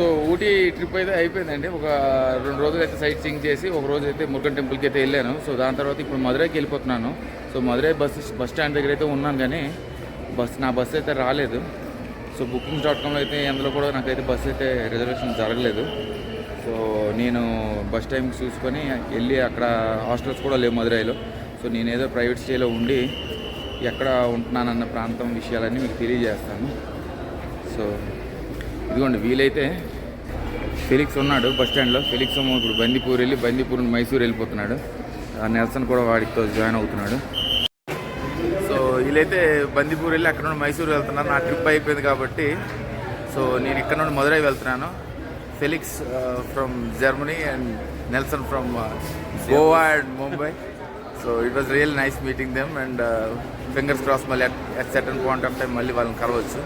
So Ooty trip అయితే అయిపోయిందండి. ఒక రెండు రోజులు అయితే సైట్ సీయింగ్ చేసి ఒక రోజు అయితే మురుగన్ టెంపుల్కి అయితే వెళ్ళాను. సో దాని తర్వాత ఇప్పుడు మధురైకి వెళ్ళిపోతున్నాను. So Madurai bus bus stand దగ్గర అయితే ఉన్నాను కానీ బస్ నా బస్ అయితే రాలేదు. సో బుకింగ్స్ డాట్ కామ్లో అయితే అందులో కూడా నాకైతే బస్ అయితే రిజర్వేషన్ జరగలేదు. సో నేను బస్ టైం చూసుకొని వెళ్ళి అక్కడ హాస్టల్స్ కూడా లేవు మధురైలో. సో నేనేదో ప్రైవేట్ స్టేలో ఉండి ఎక్కడ ఉంటున్నానన్న ప్రాంతం విషయాలన్నీ మీకు తెలియజేస్తాను. సో ఇదిగోండి వీలైతే ఫెలిక్స్ ఉన్నాడు బస్ స్టాండ్లో. ఫెలిక్స్ ఇప్పుడు బందీపూర్ వెళ్ళి బందీపూర్ నుండి మైసూర్ వెళ్ళిపోతున్నాడు. నెల్సన్ కూడా వాడితో జాయిన్ అవుతున్నాడు. సో వీళ్ళైతే బందిపూర్ వెళ్ళి అక్కడ నుండి మైసూర్ వెళ్తున్నారు నా ట్రిప్ అయిపోయింది కాబట్టి సో నేను ఇక్కడ నుండి మదురై వెళ్తున్నాను. Felix from Germany and Nelson from Goa and Mumbai so it was real nice meeting them and fingers cross మళ్ళీ at certain point of time మళ్ళీ వాళ్ళని కలవచ్చు.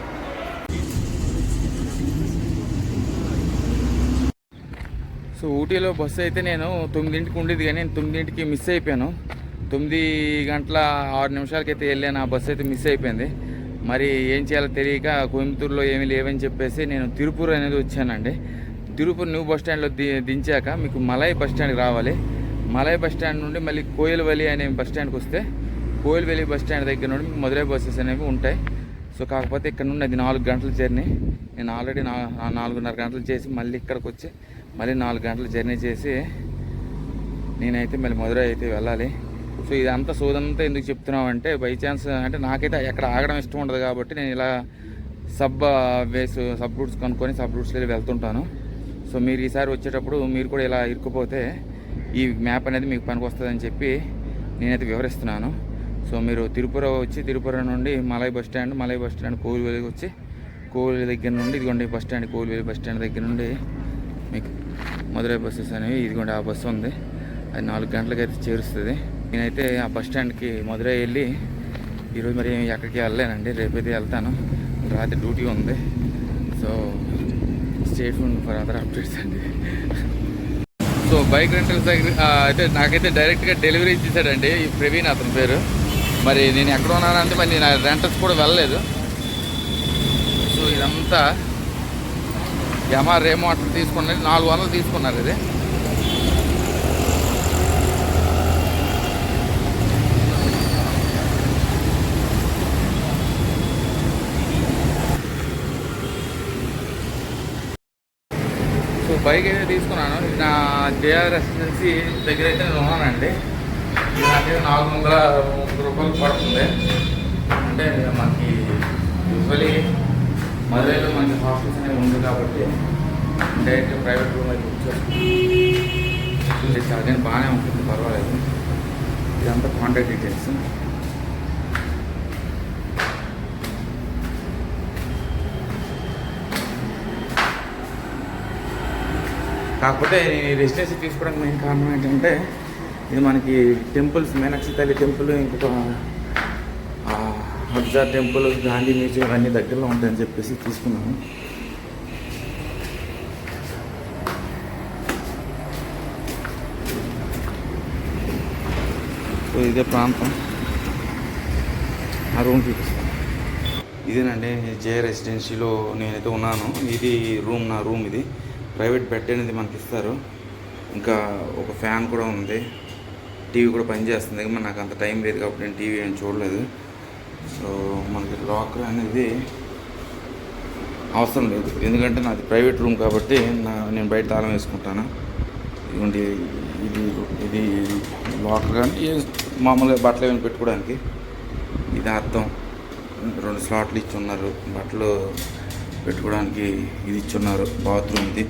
సో ఊటీలో బస్సు అయితే నేను తొమ్మిదింటికి ఉండేది కానీ నేను తొమ్మిదింటికి మిస్ అయిపోయాను. తొమ్మిది గంటల ఆరు నిమిషాలకైతే వెళ్ళాను. ఆ బస్సు అయితే మిస్ అయిపోయింది. మరి ఏం చేయాలో తెలియక కోయంబత్తూరులో ఏమీ లేవని చెప్పేసి నేను తిరుపూర్ అనేది వచ్చానండి. తిరుపూర్ న్యూ బస్ స్టాండ్లో ది దించాక మీకు మలై బస్ స్టాండ్కి రావాలి. మలై బస్ స్టాండ్ నుండి మళ్ళీ కోయిలవెలి అనే బస్ స్టాండ్కి వస్తే కోయిలవెలి బస్ స్టాండ్ దగ్గర నుండి మీకు మధురై బస్సెస్ అనేవి ఉంటాయి. సో కాకపోతే ఇక్కడ నుండి అది నాలుగు గంటల జర్నీ. నేను ఆల్రెడీ నా నా నాలుగున్నర గంటలు చేసి మళ్ళీ ఇక్కడికి వచ్చి మళ్ళీ నాలుగు గంటలు జర్నీ చేసి నేనైతే మళ్ళీ మధురై అయితే వెళ్ళాలి. సో ఇదంతా సోదంతా ఎందుకు చెప్తున్నావు అంటే బై ఛాన్స్ అంటే నాకైతే ఎక్కడ ఆగడం ఇష్టం ఉండదు కాబట్టి నేను ఇలా సబ్ వేస్ సబ్ రూట్స్ కనుక్కొని సబ్ రూట్స్ వెళ్ళి వెళ్తుంటాను. సో మీరు ఈసారి వచ్చేటప్పుడు మీరు కూడా ఇలా ఇరుక్కుపోతే ఈ మ్యాప్ అనేది మీకు పనికి చెప్పి నేనైతే వివరిస్తున్నాను. సో మీరు తిరుపుర వచ్చి తిరుపుర నుండి Malai bus stand Malai bus stand కోవిలికి వచ్చి కోవిలి దగ్గర నుండి ఇదిగోండి bus stand Kovili bus stand దగ్గర నుండి మీకు మధురై బస్సెస్ అనేవి ఇదిగోండి ఆ బస్సు ఉంది. అది నాలుగు గంటలకు అయితే చేరుస్తుంది. నేనైతే ఆ బస్ స్టాండ్కి మధురై వెళ్ళి ఈరోజు మరి ఎక్కడికి వెళ్ళలేనండి. రేపైతే వెళ్తాను. రాత్రి డ్యూటీ ఉంది. So stay for other updates అండి. సో బైక్ రెంటల్స్ దగ్గర అయితే నాకైతే డైరెక్ట్గా డెలివరీ ఇచ్చేసాడండి. ఈ ప్రవీణ్ అతని పేరు. మరి నేను ఎక్కడ ఉన్నానంటే మరి నేను రెంటల్స్ కూడా వెళ్ళలేదు. సో ఇదంతా యమా రేమో అట్లా తీసుకున్నది నాలుగు వందలు తీసుకున్నారు ఇది. సో బైక్ అయితే తీసుకున్నాను. నా జేఆర్ఎస్ఎల్సి దగ్గర అయితే నేను ఉన్నానండి. నాకైతే నాలుగు వందల ముప్పై రూపాయలు పడుతుంది. అంటే మనకి యూజువలీ మధురైలో మనకి హాస్టల్స్ అనేవి ఉంది కాబట్టి డైరెక్ట్ ప్రైవేట్ రూమ్ అయితే వచ్చేస్తుంది ఛార్జ్ బాగానే ఉంటుంది పర్వాలేదు. ఇదంతా కాంటాక్ట్ డీటెయిల్స్. కాకపోతే ఈ రెసిడెన్సీ తీసుకోవడానికి మెయిన్ కారణం ఏంటంటే ఇది మనకి టెంపుల్స్ మీనాక్షి తల్లి టెంపుల్ ఇంకొక హబ్జార్ టెంపుల్ గాంధీ మ్యూజియం అన్ని దగ్గరలో ఉంటాయని చెప్పేసి తీసుకున్నాను సో ఇదే ప్రాంతం. ఆ రూమ్ చూపిస్తాను. ఇదేనండి జే రెసిడెన్సీలో నేనైతే ఉన్నాను. ఇది రూమ్ నా రూమ్ ఇది. ప్రైవేట్ బెడ్ అనేది మనకి ఇస్తారు. ఇంకా ఒక ఫ్యాన్ కూడా ఉంది. టీవీ కూడా పనిచేస్తుంది. మరి నాకు అంత టైం లేదు కాబట్టి నేను టీవీ ఏం చూడలేదు. సో మనకి లాకర్ అనేది అవసరం లేదు. ఎందుకంటే నాది ప్రైవేట్ రూమ్ కాబట్టి నా నేను బయట తాళం వేసుకుంటాను? ఇదిగోండి ఇది ఇది లాకర్ కానీ మామూలుగా బట్టలు ఏమైనా పెట్టుకోవడానికి? ఇది అర్థం. రెండు స్లాట్లు ఇచ్చి ఉన్నారు బట్టలు పెట్టుకోవడానికి ఇది ఇచ్చున్నారు. బాత్రూమ్ ఇది.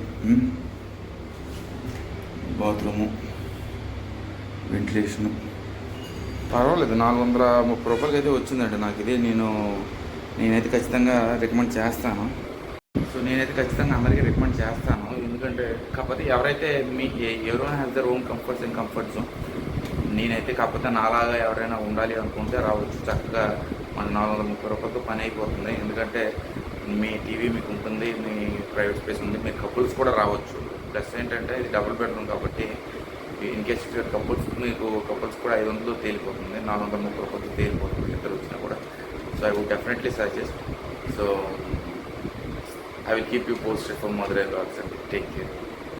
బాత్రూము. వెంటిలేషను. పర్వాలేదు నాలుగు వందల ముప్పై రూపాయలకి అయితే వచ్చిందండి. నాకు ఇది నేను నేనైతే ఖచ్చితంగా రికమెండ్ చేస్తాను. సో నేనైతే ఖచ్చితంగా అందరికీ రికమెండ్ చేస్తాను. ఎందుకంటే కాకపోతే ఎవరైతే మీ ఎవరైనా has their own comforts and comforts నేనైతే కాకపోతే నాలాగా ఎవరైనా ఉండాలి అనుకుంటే రావచ్చు. చక్కగా మన నాలుగు వందల ముప్పై రూపాయలతో పని అయిపోతుంది. ఎందుకంటే మీ టీవీ మీకు ఉంటుంది మీ ప్రైవేట్ స్పేస్ ఉంది మీ కపుల్స్ కూడా రావచ్చు. ప్లస్ ఏంటంటే ఇది డబుల్ బెడ్రూమ్ కాబట్టి ఇన్ కేస్ కపుల్స్ మీకు కపుల్స్ కూడా ఐదు వందలు తేలిపోతుంది నాలుగు వందల ముప్పై కొద్ది తేలిపోతుంది ఇద్దరు వచ్చినా కూడా. So I would definitely suggest so I will keep you posted for mother and blogs అండి టేక్ కేర్